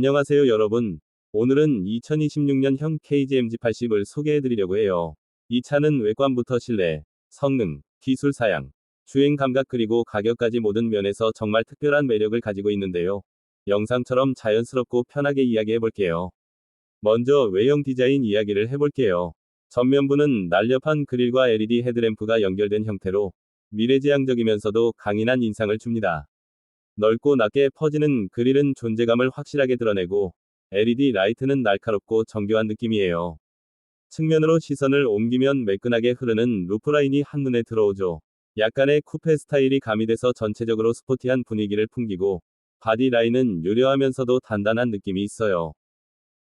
안녕하세요 여러분. 오늘은 2026년형 KGMG80을 소개해드리려고 해요. 이 차는 외관부터 실내, 성능, 기술 사양, 주행 감각 그리고 가격까지 모든 면에서 정말 특별한 매력을 가지고 있는데요. 영상처럼 자연스럽고 편하게 이야기해볼게요. 먼저 외형 디자인 이야기를 해볼게요. 전면부는 날렵한 그릴과 LED 헤드램프가 연결된 형태로 미래지향적이면서도 강인한 인상을 줍니다. 넓고 낮게 퍼지는 그릴은 존재감을 확실하게 드러내고 LED 라이트는 날카롭고 정교한 느낌이에요. 측면으로 시선을 옮기면 매끈하게 흐르는 루프라인이 한눈에 들어오죠. 약간의 쿠페 스타일이 가미돼서 전체적으로 스포티한 분위기를 풍기고 바디 라인은 유려하면서도 단단한 느낌이 있어요.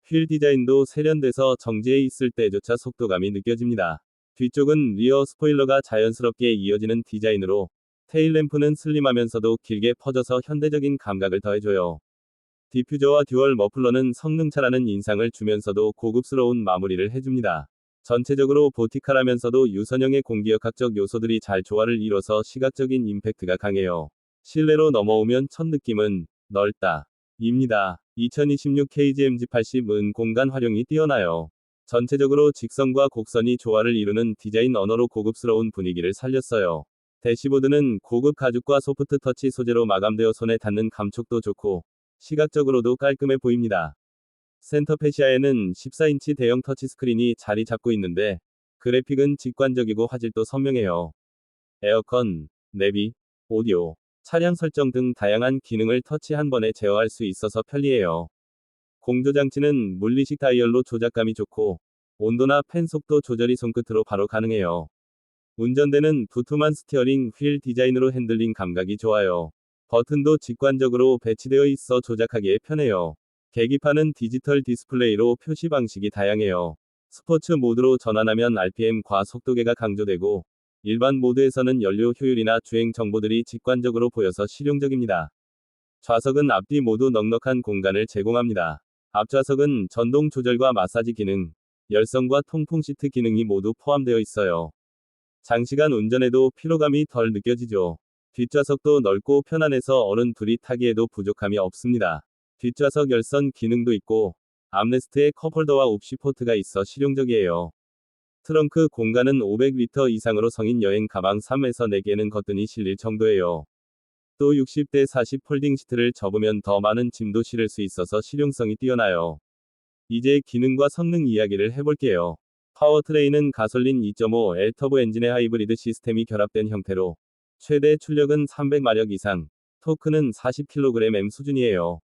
휠 디자인도 세련돼서 정지해 있을 때조차 속도감이 느껴집니다. 뒤쪽은 리어 스포일러가 자연스럽게 이어지는 디자인으로 테일램프는 슬림하면서도 길게 퍼져서 현대적인 감각을 더해줘요. 디퓨저와 듀얼 머플러는 성능차라는 인상을 주면서도 고급스러운 마무리를 해줍니다. 전체적으로 보티카라면서도 유선형의 공기역학적 요소들이 잘 조화를 이뤄서 시각적인 임팩트가 강해요. 실내로 넘어오면 첫 느낌은 넓다. 입니다. 2026 KGMG80은 공간 활용이 뛰어나요. 전체적으로 직선과 곡선이 조화를 이루는 디자인 언어로 고급스러운 분위기를 살렸어요. 대시보드는 고급 가죽과 소프트 터치 소재로 마감되어 손에 닿는 감촉도 좋고 시각적으로도 깔끔해 보입니다. 센터 페시아에는 14인치 대형 터치스크린이 자리 잡고 있는데 그래픽은 직관적이고 화질도 선명해요. 에어컨, 내비, 오디오, 차량 설정 등 다양한 기능을 터치 한 번에 제어할 수 있어서 편리해요. 공조장치는 물리식 다이얼로 조작감이 좋고 온도나 팬 속도 조절이 손끝으로 바로 가능해요. 운전대는 두툼한 스티어링 휠 디자인으로 핸들링 감각이 좋아요. 버튼도 직관적으로 배치되어 있어 조작하기에 편해요. 계기판은 디지털 디스플레이로 표시 방식이 다양해요. 스포츠 모드로 전환하면 RPM과 속도계가 강조되고 일반 모드에서는 연료 효율이나 주행 정보들이 직관적으로 보여서 실용적입니다. 좌석은 앞뒤 모두 넉넉한 공간을 제공합니다. 앞좌석은 전동 조절과 마사지 기능, 열선과 통풍 시트 기능이 모두 포함되어 있어요. 장시간 운전에도 피로감이 덜 느껴지죠. 뒷좌석도 넓고 편안해서 어른 둘이 타기에도 부족함이 없습니다. 뒷좌석 열선 기능도 있고 암레스트에 컵홀더와 옵시 포트가 있어 실용적이에요. 트렁크 공간은 500리터 이상으로 성인 여행 가방 3에서 4개는 거뜬히 실릴 정도예요. 또 60대 40 폴딩 시트를 접으면 더 많은 짐도 실을 수 있어서 실용성이 뛰어나요. 이제 기능과 성능 이야기를 해볼게요. 파워트레인은 가솔린 2.5L 터보 엔진의 하이브리드 시스템이 결합된 형태로 최대 출력은 300마력 이상, 토크는 40kgm 수준이에요.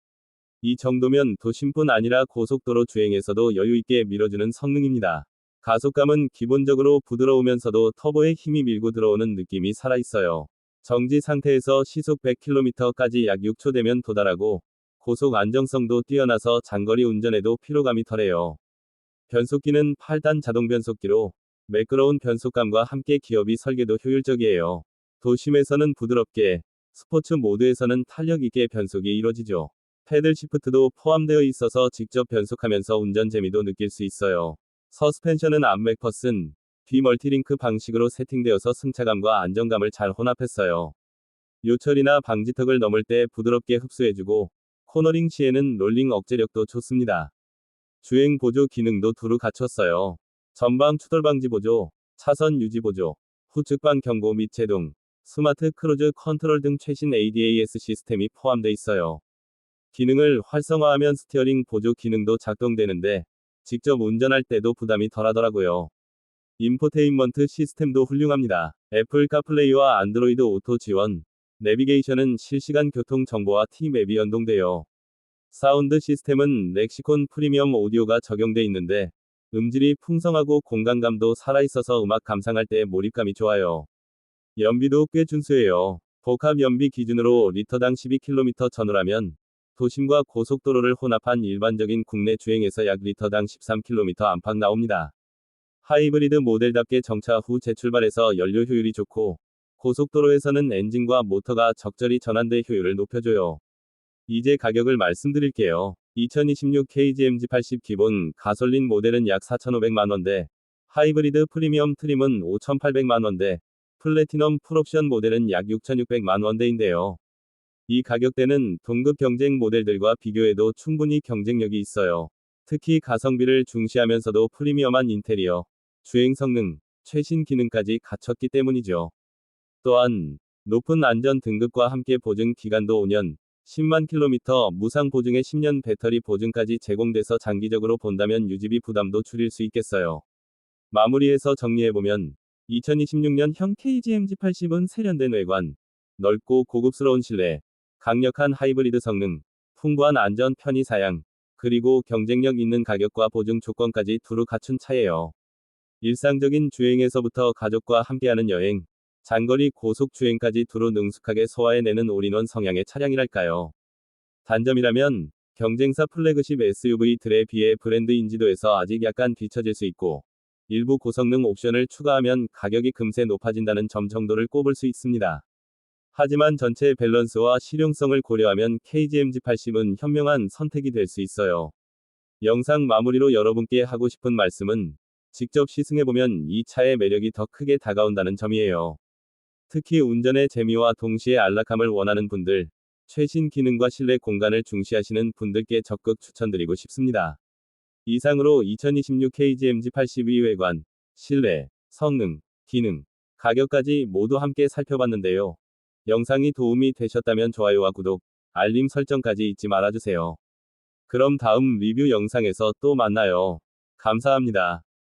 이 정도면 도심뿐 아니라 고속도로 주행에서도 여유있게 밀어주는 성능입니다. 가속감은 기본적으로 부드러우면서도 터보에 힘이 밀고 들어오는 느낌이 살아있어요. 정지 상태에서 시속 100km까지 약 6초 되면 도달하고 고속 안정성도 뛰어나서 장거리 운전에도 피로감이 덜해요. 변속기는 8단 자동 변속기로 매끄러운 변속감과 함께 기업이 설계도 효율적이에요. 도심에서는 부드럽게, 스포츠 모드에서는 탄력 있게 변속이 이루어지죠. 패들 시프트도 포함되어 있어서 직접 변속하면서 운전 재미도 느낄 수 있어요. 서스펜션은 암맥퍼슨, 뒤 멀티링크 방식으로 세팅되어서 승차감과 안정감을 잘 혼합했어요. 요철이나 방지턱을 넘을 때 부드럽게 흡수해주고, 코너링 시에는 롤링 억제력도 좋습니다. 주행 보조 기능도 두루 갖췄어요. 전방 추돌 방지 보조, 차선 유지 보조, 후측방 경고 및 제동, 스마트 크루즈 컨트롤 등 최신 ADAS 시스템이 포함되어 있어요. 기능을 활성화하면 스티어링 보조 기능도 작동되는데 직접 운전할 때도 부담이 덜하더라고요. 인포테인먼트 시스템도 훌륭합니다. 애플 카플레이와 안드로이드 오토 지원, 내비게이션은 실시간 교통 정보와 T맵이 연동되어 사운드 시스템은 렉시콘 프리미엄 오디오가 적용돼 있는데 음질이 풍성하고 공간감도 살아있어서 음악 감상할 때 몰입감이 좋아요. 연비도 꽤 준수해요. 복합 연비 기준으로 리터당 12km 전후라면 도심과 고속도로를 혼합한 일반적인 국내 주행에서 약 리터당 13km 안팎 나옵니다. 하이브리드 모델답게 정차 후 재출발해서 연료 효율이 좋고 고속도로에서는 엔진과 모터가 적절히 전환돼 효율을 높여줘요. 이제 가격을 말씀드릴게요. 2026 KGMG80 기본 가솔린 모델은 약 4,500만원대, 하이브리드 프리미엄 트림은 5,800만원대, 플래티넘 풀옵션 모델은 약 6,600만원대인데요. 이 가격대는 동급 경쟁 모델들과 비교해도 충분히 경쟁력이 있어요. 특히 가성비를 중시하면서도 프리미엄한 인테리어, 주행 성능, 최신 기능까지 갖췄기 때문이죠. 또한 높은 안전 등급과 함께 보증 기간도 5년, 10만 킬로미터 무상 보증에 10년 배터리 보증까지 제공돼서 장기적으로 본다면 유지비 부담도 줄일 수 있겠어요. 마무리해서 정리해보면 2026년 형 KGMG80은 세련된 외관, 넓고 고급스러운 실내, 강력한 하이브리드 성능, 풍부한 안전 편의 사양, 그리고 경쟁력 있는 가격과 보증 조건까지 두루 갖춘 차예요. 일상적인 주행에서부터 가족과 함께하는 여행, 장거리 고속 주행까지 두루 능숙하게 소화해내는 올인원 성향의 차량이랄까요. 단점이라면 경쟁사 플래그십 SUV들에 비해 브랜드 인지도에서 아직 약간 뒤처질 수 있고 일부 고성능 옵션을 추가하면 가격이 금세 높아진다는 점 정도를 꼽을 수 있습니다. 하지만 전체 밸런스와 실용성을 고려하면 KGMG80은 현명한 선택이 될 수 있어요. 영상 마무리로 여러분께 하고 싶은 말씀은 직접 시승해보면 이 차의 매력이 더 크게 다가온다는 점이에요. 특히 운전의 재미와 동시에 안락함을 원하는 분들, 최신 기능과 실내 공간을 중시하시는 분들께 적극 추천드리고 싶습니다. 이상으로 2026 KGMG 82 외관, 실내, 성능, 기능, 가격까지 모두 함께 살펴봤는데요. 영상이 도움이 되셨다면 좋아요와 구독, 알림 설정까지 잊지 말아주세요. 그럼 다음 리뷰 영상에서 또 만나요. 감사합니다.